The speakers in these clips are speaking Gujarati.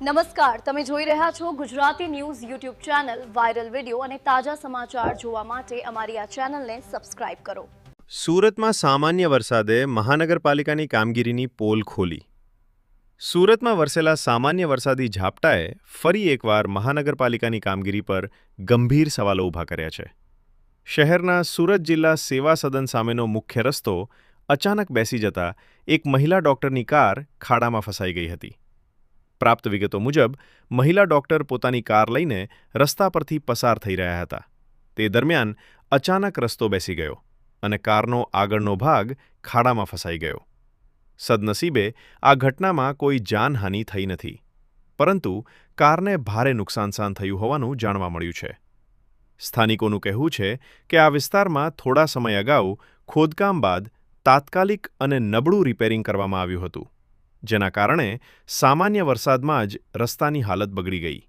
નમસ્કાર. તમે જોઈ રહ્યા છો Gujarati news YouTube channel viral video અને તાજા સમાચાર જોવા માટે અમારી આ ચેનલને સબસ્ક્રાઇબ કરો. સુરતમાં સામાન્ય વરસાદે મહાનગરપાલિકાની કામગીરીની પોલ ખોલી. સુરતમાં વરસેલા સામાન્ય વરસાદી ઝાપટાએ ફરી એકવાર મહાનગરપાલિકાની કામગીરી પર ગંભીર સવાલો ઊભા કર્યા છે. શહેરના સુરત જિલ્લા સેવા સદન સામેનો મુખ્ય રસ્તો અચાનક બેસી જતા એક મહિલા ડોક્ટરની કાર ખાડામાં ફસાઈ ગઈ હતી. પ્રાપ્ત વિગતો મુજબ, મહિલા ડોક્ટર પોતાની કાર લઈને રસ્તા પરથી પસાર થઈ રહ્યા હતા. તે દરમિયાન અચાનક રસ્તો બેસી ગયો અને કારનો આગળનો ભાગ ખાડામાં ફસાઈ ગયો. સદનસીબે આ ઘટનામાં કોઈ જાનહાનિ થઈ નથી, પરંતુ કારને ભારે નુકસાનસાન થયું હોવાનું જાણવા મળ્યું છે. સ્થાનિકોનું કહેવું છે કે આ વિસ્તારમાં થોડા સમય અગાઉ ખોદકામ બાદ તાત્કાલિક અને નબળું રિપેરિંગ કરવામાં આવ્યું હતું. જેના કારણે સામાન્ય વરસાદમાં જ રસ્તાની હાલત બગડી ગઈ.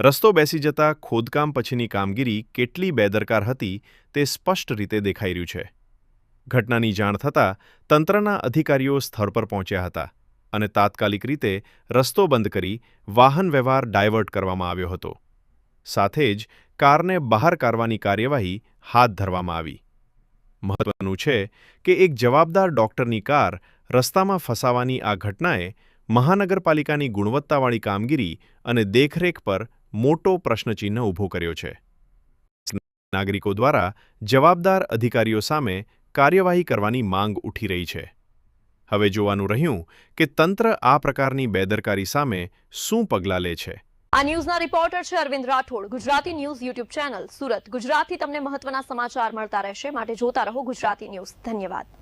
રસ્તો બેસી જતા ખોદકામ પછીની કામગીરી કેટલી બેદરકાર હતી તે સ્પષ્ટ રીતે દેખાઈ રહ્યું છે. ઘટનાની જાણ થતાં તંત્રના અધિકારીઓ સ્થળ પર પહોંચ્યા હતા અને તાત્કાલિક રીતે રસ્તો બંધ કરી વાહન વ્યવહાર ડાયવર્ટ કરવામાં આવ્યો હતો. સાથે જ કારને બહાર કાઢવાની કાર્યવાહી હાથ ધરવામાં આવી. મહત્વનું છે કે એક જવાબદાર ડોક્ટરની કાર રસ્તામાં ફસાવાની આ ઘટનાએ મહાનગરપાલિકાની ગુણવત્તાવાળી કામગીરી અને દેખરેખ પર મોટો પ્રશ્નચિહ્ન ઊભો કર્યો છે. નાગરિકો દ્વારા જવાબદાર અધિકારીઓ સામે કાર્યવાહી કરવાની માંગ ઉઠી રહી છે. હવે જોવાનું રહ્યું કે તંત્ર આ પ્રકારની બેદરકારી સામે શું પગલાં લે છે. આ ન્યૂઝના રિપોર્ટર છે Arvind Rathod. Gujarati news YouTube channel, Surat. ગુજરાતથી તમને મહત્વના સમાચાર મળતા રહેશે. માટે જોતા રહો ગુજરાતી ન્યૂઝ. ધન્યવાદ.